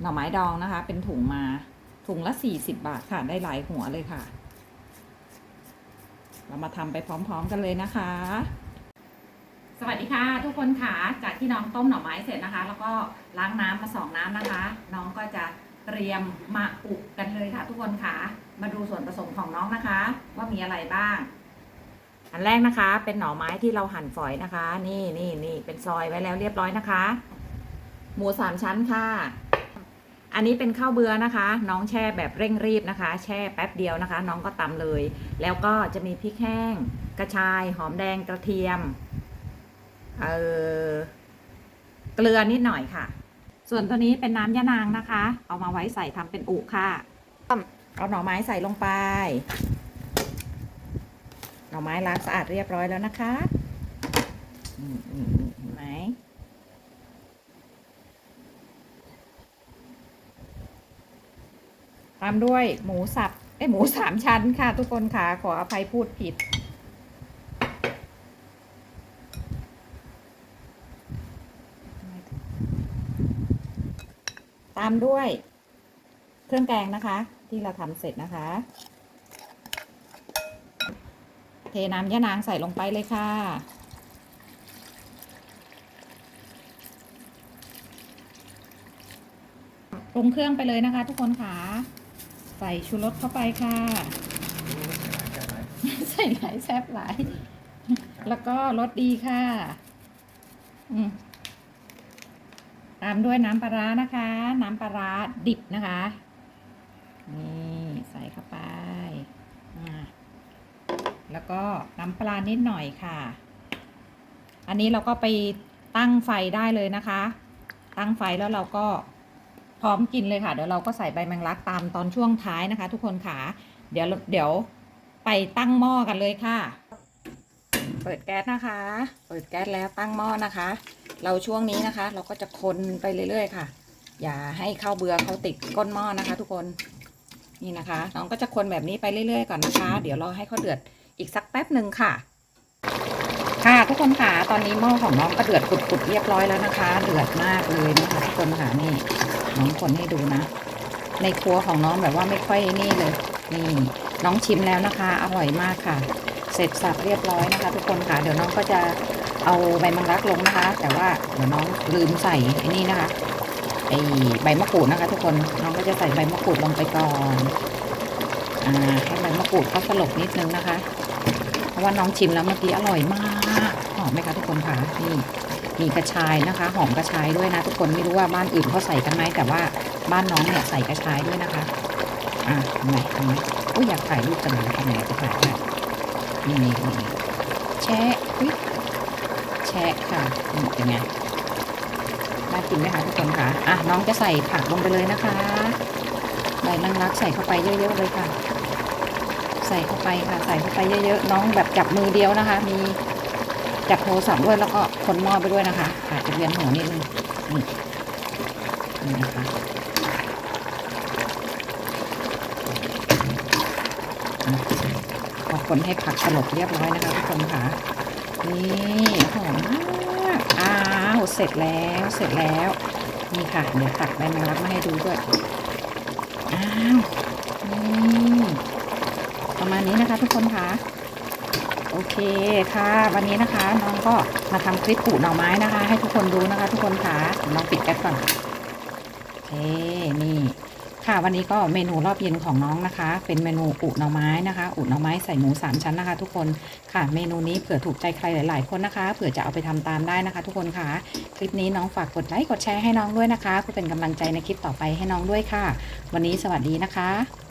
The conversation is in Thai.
หน่อไม้ดองนะคะ เป็นถุงมาถุงละ 40 บาทค่ะ ได้หลายหัวเลยค่ะ เรามาทำไปพร้อมๆกันเลยนะคะ สวัสดีค่ะ ทุกคนค่ะ จากที่น้องต้มหน่อไม้เสร็จนะคะ แล้วก็ล้างน้ำมาสองน้ำนะคะ น้องก็จะเตรียมมาอุกันเลยค่ะ ทุกคนค่ะ มาดูส่วนผสมของน้องนะคะ ว่ามีอะไรบ้างอันแรกนะคะ เป็นหน่อไม้ที่เราหั่นฝอยนะคะ นี่นี่นี่เป็นซอยไว้แล้วเรียบร้อยนะคะ หมูสามชั้นค่ะ อันนี้เป็นข้าวเบื่อนะคะ น้องแช่แบบเร่งรีบนะคะ แช่แป๊บเดียวนะคะ น้องก็ตำเลย แล้วก็จะมีพริกแห้ง กระชาย หอมแดงกระเทียมเออเกลือนิดหน่อยค่ะ ส่วนตัวนี้เป็นน้ำยะนางนะคะ เอามาไว้ใส่ทำเป็นอุค่ะเอาหน่อไม้ใส่ลงไป หน่อไม้ล้างสะอาดเรียบร้อยแล้วนะคะอืมอืมอืมเห็นไหม ตามด้วยหมูสับเอ้ยหมูสามชั้นค่ะ ทุกคนค่ะ ขออภัยพูดผิด ตามด้วย เครื่องแกงนะคะ ที่เราทำเสร็จนะคะ เทน้ำยะนางใส่ลงไปเลยค่ะปรุงเครื่องไปเลยนะคะ ทุกคนค่ะ ใส่ชูรสเข้าไปค่ะ ใส่หลายแซบหลาย แล้วก็รสดีค่ะ อืมตามด้วยน้ำปลาร้านะคะ น้ำปลาร้าดิบนะคะ นี่ใส่เข้าไปอ่าแล้วก็น้ำปลานิดหน่อยค่ะ อันนี้เราก็ไปตั้งไฟได้เลยนะคะ ตั้งไฟแล้วเราก็ พร้อมกินเลยค่ะ เดี๋ยวเราก็ใส่ใบแมงลักตามตอนช่วงท้ายนะคะ ทุกคนค่ะ เดี๋ยวเดี๋ยวไปตั้งหม้อกันเลยค่ะ เปิดแก๊สนะคะ เปิดแก๊สแล้วตั้งหม้อนะคะ เราช่วงนี้นะคะ เราก็จะคนไปเรื่อยๆค่ะ อย่าให้ข้าวเบื่อเขาติดก้นหม้อนะคะ ทุกคนนี่นะคะ น้องก็จะคนแบบนี้ไปเรื่อยๆก่อนนะคะ เดี๋ยวรอให้เขาเดือดอีกสักแป๊บหนึ่งค่ะ ค่ะทุกคนค่ะตอนนี้หม้อของน้องก็เดือดปุดๆเรียบร้อยแล้วนะคะ เดือดมากเลยนะคะทุกคนค่ะนี่น้องคนให้ดูนะ ในครัวของน้องแบบว่าไม่ค่อยนี่เลย นี่น้องชิมแล้วนะคะ อร่อยมากค่ะ เสร็จสับเรียบร้อยนะคะ ทุกคนค่ะเดี๋ยวน้องก็จะเอาใบมังลักลงนะคะ แต่ว่าเดี๋ยวน้องลืมใส่ไอ้นี่นะคะไอ้ใบมะกรูดนะคะ ทุกคนน้องก็จะใส่ใบมะกรูดลงไปก่อนอ่าให้ใบมะกรูดเขาสลบนิดนึงนะคะ ราะว่าน้องชิมแล้วเมื่อกี้อร่อยมากหอมไหมคะทุกคนค่ะนี่มีกระชายนะคะ หอมกระชายด้วยนะ ทุกคนไม่รู้ว่าบ้านอื่นเขาใส่กันไหมแต่ว่าบ้านน้องเนี่ยใส่กระชายด้วยนะคะอะทำไมทำไมโอ้ยอยากถ่ายรูปจังเลยทำไมจะถ่ายได้นี่นี่นี่แชะแชะค่ะนี่เป็นไงน่ากินไหมคะทุกคนค่ะอะน้องจะใส่ผักลงไปเลยนะคะใบลังรักใส่เข้าไปเยอะๆเลยค่ะ ใส่เข้าไปค่ะ ใส่เข้าไปเยอะๆ น้องแบบจับมือเดียวนะคะ มีจับโทรศัพท์ด้วยแล้วก็คนหม้อไปด้วยนะคะอาจจะเวียนหัวนิดนึงนี่นี่นะคะอะพอคนให้ผักสลบเรียบร้อยนะคะทุกคนค่ะ นี่หอมมากอ้าวเสร็จแล้วเสร็จแล้ว นี่ค่ะ เดี๋ยวตักใบแมงลักมาให้ดูด้วย อ้าวนี่ ประมาณนี้นะคะ ทุกคนค่ะโอเคค่ะ วันนี้นะคะน้องก็มาทำคลิปปลูกหน่อไม้นะคะ ให้ทุกคนดูนะคะ ทุกคนค่ะน้องปิดแก๊สก่อนโอเคนี่ค่ะวันนี้ก็เมนูรอบเย็นของน้องนะคะ เป็นเมนูอุหน่อไม้นะคะ อุหน่อไม้ใส่หมูสามชั้นนะคะ ทุกคนค่ะ เมนูนี้เผื่อถูกใจใครหลาย ๆ คนนะคะเผื่อจะเอาไปทำตามได้นะคะ ทุกคนค่ะ คลิปนี้น้องฝากกดไลค์กดแชร์ให้น้องด้วยนะคะเพื่อเป็นกำลังใจในคลิปต่อไปให้น้องด้วยค่ะ วันนี้สวัสดีนะคะ